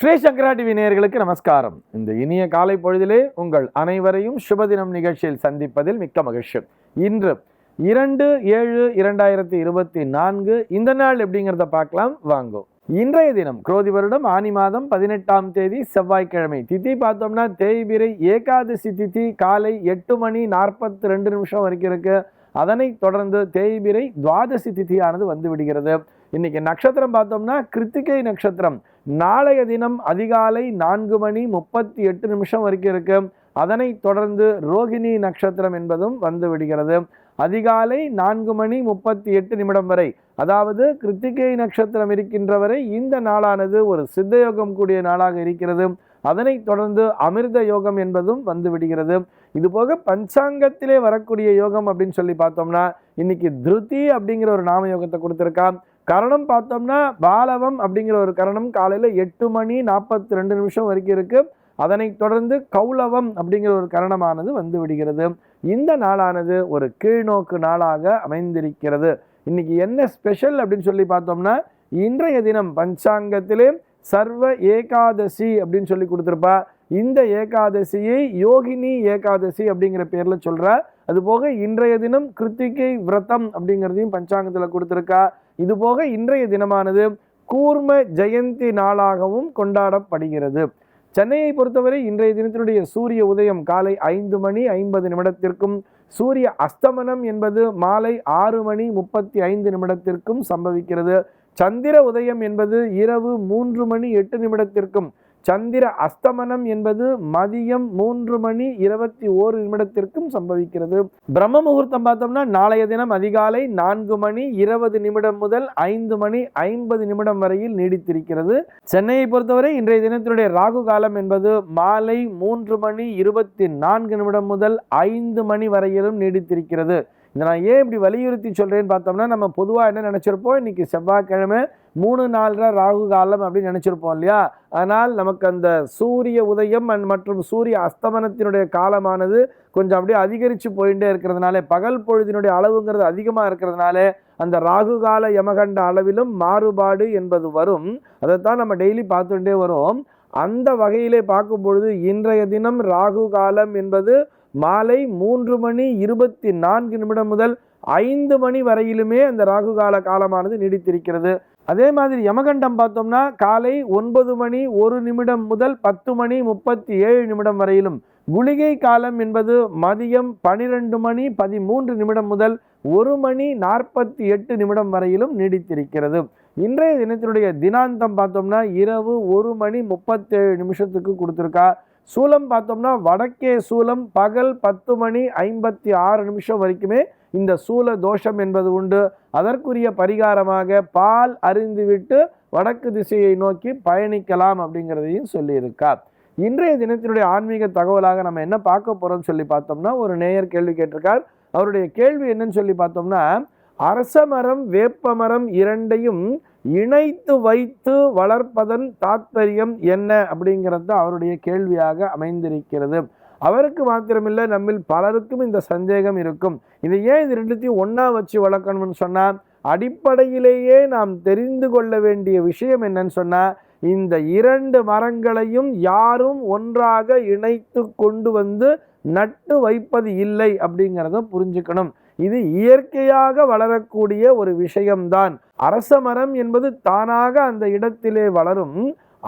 ஸ்ரீ சங்கரா TV நேயர்களுக்கு நமஸ்காரம். இந்த இனிய காலை பொழுதிலே உங்கள் அனைவரையும் சுபதினம் நிகழ்ச்சியில் சந்திப்பதில் மிக்க மகிழ்ச்சி. இன்று இரண்டு ஏழு இரண்டாயிரத்தி இருபத்தி நான்கு இந்த நாள் எப்படிங்கிறத பார்க்கலாம். வாங்கும் இன்றைய தினம் குரோதி வருடம் ஆனி மாதம் பதினெட்டாம் தேதி செவ்வாய்க்கிழமை. திதி பார்த்தோம்னா தேய்பிரை ஏகாதசி திதி காலை எட்டு மணி நாற்பத்தி ரெண்டு நிமிஷம் வரைக்கும் இருக்கு. அதனைத் தொடர்ந்து தேய்பிரை துவாதசி திதியானது வந்து விடுகிறது. இன்னைக்கு நட்சத்திரம் பார்த்தோம்னா கிருத்திகை நட்சத்திரம். நாளைய தினம் அதிகாலை நான்கு மணி முப்பத்தி எட்டு நிமிஷம் வரைக்கும் இருக்கு அதனைத் தொடர்ந்து ரோகிணி நட்சத்திரம் என்பதும் வந்து விடுகிறது. அதிகாலை நான்கு மணி முப்பத்தி எட்டு நிமிடம் வரை அதாவது கிருத்திகை நட்சத்திரம் இருக்கின்ற வரை இந்த நாளானது ஒரு சித்த யோகம் கூடிய நாளாக இருக்கிறது. அதனைத் தொடர்ந்து அமிர்த யோகம் என்பதும் வந்து விடுகிறது. இதுபோக பஞ்சாங்கத்திலே வரக்கூடிய யோகம் அப்படின்னு சொல்லி பார்த்தோம்னா இன்னைக்கு திருதி அப்படிங்கிற ஒரு நாம யோகத்தை கொடுத்துருக்கான். கரணம் பார்த்தோம்னா பாலவம் அப்படிங்கிற ஒரு கரணம் காலையில் எட்டு மணி நாற்பத்தி ரெண்டு நிமிஷம் வரைக்கும் இருக்கு. அதனைத் தொடர்ந்து கௌலவம் அப்படிங்கிற ஒரு கரணமானது வந்து விடுகிறது. இந்த நாளானது ஒரு கீழ்நோக்கு நாளாக அமைந்திருக்கிறது. இன்னைக்கு என்ன ஸ்பெஷல் அப்படின்னு சொல்லி பார்த்தோம்னா இன்றைய தினம் பஞ்சாங்கத்திலே சர்வ ஏகாதசி அப்படின்னு சொல்லி கொடுத்துருப்பா. இந்த ஏகாதசியை யோகினி ஏகாதசி அப்படிங்கிற பேரில் சொல்கிறார் அதுபோக இன்றைய தினம் கிருத்திகை விரதம் அப்படிங்கிறதையும் பஞ்சாங்கத்தில் கொடுத்துருக்கா. இதுபோக இன்றைய தினமானது கூர்ம ஜெயந்தி நாளாகவும் கொண்டாடப்படுகிறது. சென்னையை பொறுத்தவரை இன்றைய தினத்தினுடைய சூரிய உதயம் காலை ஐந்து மணி ஐம்பது நிமிடத்திற்கும் சூரிய அஸ்தமனம் என்பது மாலை ஆறு மணி முப்பத்தி ஐந்து நிமிடத்திற்கும் சம்பவிக்கிறது. சந்திர உதயம் என்பது இரவு மூன்று மணி எட்டு நிமிடத்திற்கும் சந்திர அஸ்தமனம் என்பது மதியம் மூன்று மணி இருபத்தி ஓரு நிமிடத்திற்கும் சம்பவிக்கிறது. பிரம்ம முகூர்த்தம் பார்த்தோம்னா நாளைய தினம் அதிகாலை நான்கு மணி இருபது நிமிடம் முதல் ஐந்து மணி ஐம்பது நிமிடம் வரையில் நீடித்திருக்கிறது. சென்னையை பொறுத்தவரை இன்றைய தினத்தினுடைய ராகு காலம் என்பது மாலை மூன்று மணி இருபத்தி நான்கு நிமிடம் முதல் ஐந்து மணி வரையிலும் நீடித்திருக்கிறது. இதை நான் ஏன் இப்படி வலியுறுத்தி சொல்கிறேன்னு பார்த்தோம்னா நம்ம பொதுவாக என்ன நினச்சிருப்போம்? இன்னைக்கு செவ்வாய்க்கிழமை மூணு நாலரை ராகு காலம் அப்படின்னு நினச்சிருப்போம் இல்லையா? அதனால் நமக்கு அந்த சூரிய உதயம் அண்ட் மற்றும் சூரிய அஸ்தமனத்தினுடைய காலமானது கொஞ்சம் அப்படியே அதிகரித்து போயிட்டே இருக்கிறதுனால பகல் பொழுதினுடைய அளவுங்கிறது அதிகமாக இருக்கிறதுனால அந்த ராகு கால யமகண்ட அளவிலும் மாறுபாடு என்பது வரும். அதைத்தான் நம்ம டெய்லி பார்த்துட்டே வரும். அந்த வகையிலே பார்க்கும் பொழுது இன்றைய தினம் ராகு காலம் என்பது மாலை மூன்று மணி இருபத்தி நான்கு நிமிடம் முதல் ஐந்து மணி வரையிலுமே அந்த ராகு கால காலமானது நீடித்திருக்கிறது. அதே மாதிரி யமகண்டம் பார்த்தோம்னா காலை ஒன்பது மணி ஒரு நிமிடம் முதல் பத்து மணி முப்பத்தி ஏழு நிமிடம் வரையிலும். குளிகை காலம் என்பது மதியம் பனிரெண்டு மணி பதிமூன்று நிமிடம் முதல் ஒரு மணி நாற்பத்தி எட்டு நிமிடம் வரையிலும் நீடித்திருக்கிறது. இன்றைய தினத்தினுடைய தினாந்தம் பார்த்தோம்னா இரவு ஒரு மணி முப்பத்தேழு நிமிஷத்துக்கு கொடுத்துருக்கா. சூலம் பார்த்தோம்னா வடக்கே சூலம் பகல் பத்து மணி ஐம்பத்தி ஆறு நிமிஷம் வரைக்குமே இந்த சூல தோஷம் என்பது உண்டு. அதற்குரிய பரிகாரமாக பால் அறிந்துவிட்டு வடக்கு திசையை நோக்கி பயணிக்கலாம் அப்படிங்கிறதையும் சொல்லியிருக்கார். இன்றைய தினத்தினுடைய ஆன்மீக தகவலாக நம்ம என்ன பார்க்க போகிறோம்னு சொல்லி பார்த்தோம்னா ஒரு நேயர் கேள்வி கேட்டிருக்கார். அவருடைய கேள்வி என்னன்னு சொல்லி பார்த்தோம்னா அரச மரம் வேப்ப மரம் இரண்டையும் இணைத்து வைத்து வளர்ப்பதன் தாத்பரியம் என்ன அப்படிங்கிறது அவருடைய கேள்வியாக அமைந்திருக்கிறது. அவருக்கு மாத்திரமில்லை நம்மில் பலருக்கும் இந்த சந்தேகம் இருக்கும். இதை ஏன் இது ரெண்டுத்தையும் ஒன்றா வச்சு வளர்க்கணும்னு சொன்னால் அடிப்படையிலேயே நாம் தெரிந்து கொள்ள வேண்டிய விஷயம் என்னன்னு சொன்னால் இந்த இரண்டு மரங்களையும் யாரும் ஒன்றாக இணைத்து கொண்டு வந்து நட்டு வைப்பது இல்லை அப்படிங்கிறத புரிஞ்சுக்கணும். இது இயற்கையாக வளரக்கூடிய ஒரு விஷயம்தான். அரச மரம் என்பது தானாக அந்த இடத்திலே வளரும்.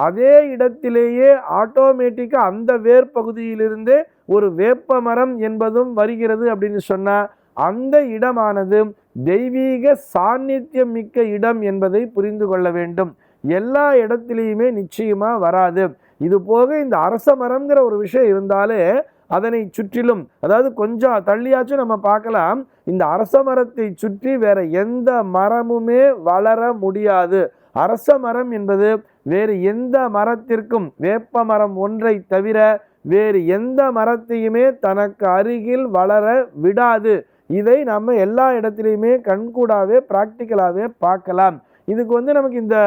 அதே இடத்திலேயே ஆட்டோமேட்டிக்காக அந்த வேர் பகுதியிலிருந்தே ஒரு வேப்ப மரம் என்பதும் வருகிறது அப்படின்னு சொன்னால் அந்த இடமானது தெய்வீக சாநித்தியம் மிக்க இடம் என்பதை புரிந்து கொள்ள வேண்டும். எல்லா இடத்திலையுமே நிச்சயமாக வராது. இது போக இந்த அரச மரம்ங்கிற ஒரு விஷயம் இருந்தாலே அதனை சுற்றிலும் அதாவது கொஞ்சம் தள்ளியாச்சும் நம்ம பார்க்கலாம் இந்த அரச மரத்தை சுற்றி வேற எந்த மரமுமே வளர முடியாது. அரச மரம் என்பது வேறு எந்த மரத்திற்கும் வேப்ப மரம் ஒன்றை தவிர வேறு எந்த மரத்தையுமே தனக்கு அருகில் வளர விடாது. இதை நம்ம எல்லா இடத்துலையுமே கண்கூடாவே ப்ராக்டிக்கலாகவே பார்க்கலாம். இதுக்கு வந்து நமக்கு இந்த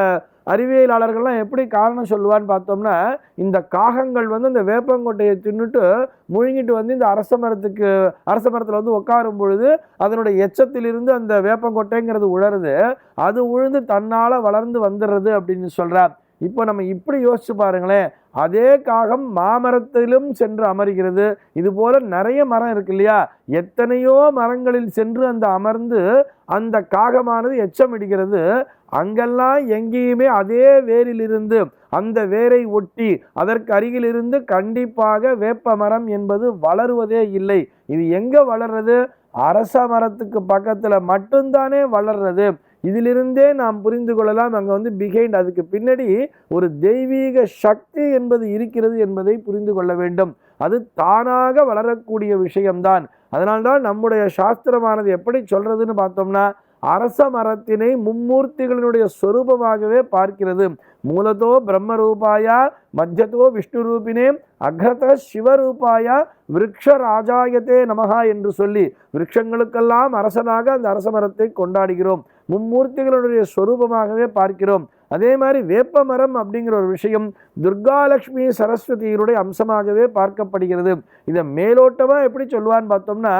அறிவியலாளர்கள்லாம் எப்படி காரணம் சொல்லுவான்னு பார்த்தோம்னா இந்த காகங்கள் வந்து இந்த வேப்பங்கொட்டையை தின்னுட்டு முழுங்கிட்டு வந்து இந்த அரச மரத்துக்கு அரச மரத்தில் வந்து உட்காரும் பொழுது அதனுடைய எச்சத்திலிருந்து அந்த வேப்பங்கொட்டைங்கிறது உழருது அது உழுந்து தன்னால் வளர்ந்து வந்துடுறது அப்படின்னு சொல்கிறார் இப்போ நம்ம இப்படி யோசிச்சு பாருங்களேன் அதே காகம் மாமரத்திலும் சென்று அமர்கிறது. இது போல நிறைய மரம் இருக்கு இல்லையா? எத்தனையோ மரங்களில் சென்று அந்த அமர்ந்து அந்த காகமானது எச்சமிடுகிறது. அங்கெல்லாம் எங்கேயுமே அதே வேரிலிருந்து அந்த வேரை ஒட்டி அதற்கு அருகிலிருந்து கண்டிப்பாக வேப்ப மரம் என்பது வளருவதே இல்லை. இது எங்கே வளர்றது? அரச மரத்துக்கு பக்கத்தில் மட்டும்தானே வளர்றது. இதிலிருந்தே நாம் புரிந்து கொள்ளலாம். அங்கே வந்து பிஹைண்ட் அதுக்கு பின்னாடி ஒரு தெய்வீக சக்தி என்பது இருக்கிறது என்பதை புரிந்து கொள்ள வேண்டும். அது தானாக வளரக்கூடிய விஷயம்தான். அதனால்தான் நம்முடைய சாஸ்திரமானது எப்படி சொல்கிறதுன்னு பார்த்தோம்னா அரச மரத்தினை மும்மூர்த்திகளினுடைய சொரூபமாகவே பார்க்கிறது. மூலதோ பிரம்ம ரூபாயா மத்தியதோ விஷ்ணு ரூபினே அக்ரத சிவரூபாயா விரக்ஷ ராஜாயத்தே நமகா என்று சொல்லி விரக்ஷங்களுக்கெல்லாம் அரசனாக அந்த அரச மரத்தை கொண்டாடுகிறோம். மும்மூர்த்திகளுடைய ஸ்வரூபமாகவே பார்க்கிறோம். அதே மாதிரி வேப்ப மரம் அப்படிங்கிற ஒரு விஷயம் துர்காலட்சுமி சரஸ்வதியினுடைய அம்சமாகவே பார்க்கப்படுகிறது. இதை மேலோட்டமாக எப்படி சொல்லுவான்னு பார்த்தோம்னா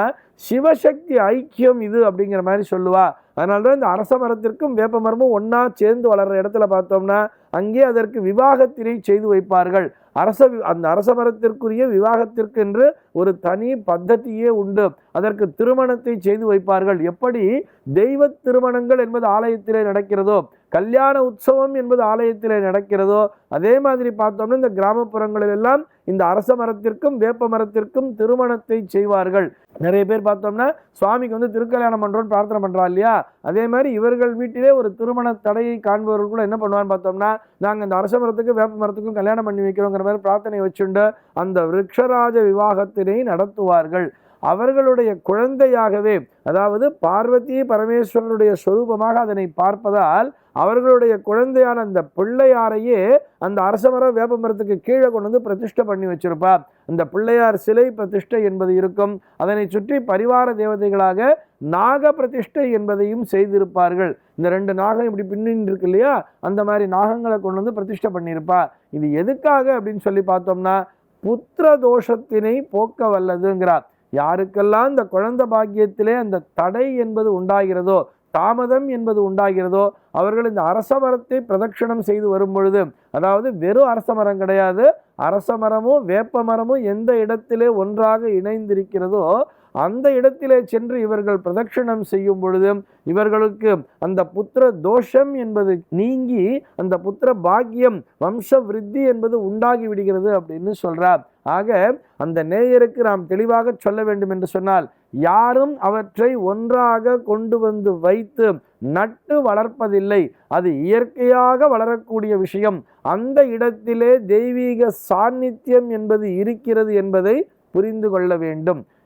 சிவசக்தி ஐக்கியம் இது அப்படிங்கிற மாதிரி சொல்லுவா. அதனால தான் இந்த அரச மரத்திற்கும் வேப்ப மரமும் ஒன்றா சேர்ந்து வளர்கிற இடத்துல பார்த்தோம்னா அங்கே அதற்கு விவாகத்தினை செய்து வைப்பார்கள். அரச வி- அந்த அரச மரத்திற்குரிய விவாகத்திற்கென்று ஒரு தனி பத்ததியே உண்டு. அதற்கு திருமணத்தை செய்து வைப்பார்கள். எப்படி? தெய்வ திருமணங்கள் என்பது ஆலயத்திலே நடக்கிறதோ கல்யாண உற்சவம் என்பது ஆலயத்திலே நடக்கிறதோ அதே மாதிரி பார்த்தோம்னா இந்த கிராமப்புறங்களில் எல்லாம் இந்த அரச மரத்திற்கும் வேப்ப மரத்திற்கும் திருமணத்தை செய்வார்கள். நிறைய பேர் பார்த்தோம்னா சுவாமிக்கு வந்து திருக்கல்யாணம் பண்றோம்னு பிரார்த்தனை பண்ணுறா இல்லையா? அதே மாதிரி இவர்கள் வீட்டிலே ஒரு திருமண தடையை காண்பவர்கள் கூட என்ன பண்ணுவான்னு பார்த்தோம்னா நாங்கள் இந்த அரச மரத்துக்கு வேப்ப மரத்துக்கும் கல்யாணம் பண்ணி வைக்கிறோங்கிற மாதிரி பிரார்த்தனை வச்சுண்டு அந்த விரக்ஷராஜ விவாகத்தினை நடத்துவார்கள். அவர்களுடைய குழந்தையாகவே அதாவது பார்வதி பரமேஸ்வரனுடைய சொரூபமாக அதனை பார்ப்பதால் அவர்களுடைய குழந்தையான அந்த பிள்ளையாரையே அந்த அரசமரம் வேப்ப மரத்துக்கு கீழே கொண்டு வந்து பிரதிஷ்டை பண்ணி வச்சிருப்பா அந்த பிள்ளையார் சிலை பிரதிஷ்டை என்பது இருக்கும். அதனை சுற்றி பரிவார தேவதைகளாக நாக பிரதிஷ்டை என்பதையும் செய்திருப்பார்கள். இந்த ரெண்டு நாகம் இப்படி பின்னின்னு இருக்கு இல்லையா? அந்த மாதிரி நாகங்களை கொண்டு வந்து பிரதிஷ்டை பண்ணியிருப்பா இது எதுக்காக அப்படின்னு சொல்லி பார்த்தோம்னா புத்திர தோஷத்தினை போக்க வல்லதுங்கிறார். யாருக்கெல்லாம் இந்த குழந்தை பாக்கியத்திலே அந்த தடை என்பது உண்டாகிறதோ தாமதம் என்பது உண்டாகிறதோ அவர்கள் இந்த அரச மரத்தை பிரதட்சணம் செய்து வரும் பொழுது அதாவது வெறும் அரச மரம் கிடையாது அரச மரமும் வேப்ப மரமும் எந்த இடத்திலே ஒன்றாக இணைந்திருக்கிறதோ அந்த இடத்திலே சென்று இவர்கள் பிரதட்சணம் செய்யும் பொழுது இவர்களுக்கு அந்த புத்திர தோஷம் என்பது நீங்கி அந்த புத்திர பாக்கியம் வம்ச விருத்தி என்பது உண்டாகி விடுகிறது அப்படின்னு சொல்றார். ஆக அந்த நேயருக்கு நாம் தெளிவாக சொல்ல வேண்டும் என்று சொன்னால் யாரும் அவற்றை ஒன்றாக கொண்டு வந்து வைத்து நட்டு வளர்ப்பதில்லை. அது இயற்கையாக வளரக்கூடிய விஷயம். அந்த இடத்திலே தெய்வீக சாநித்தியம் என்பது இருக்கிறது என்பதை புரிந்து கொள்ள வேண்டும்.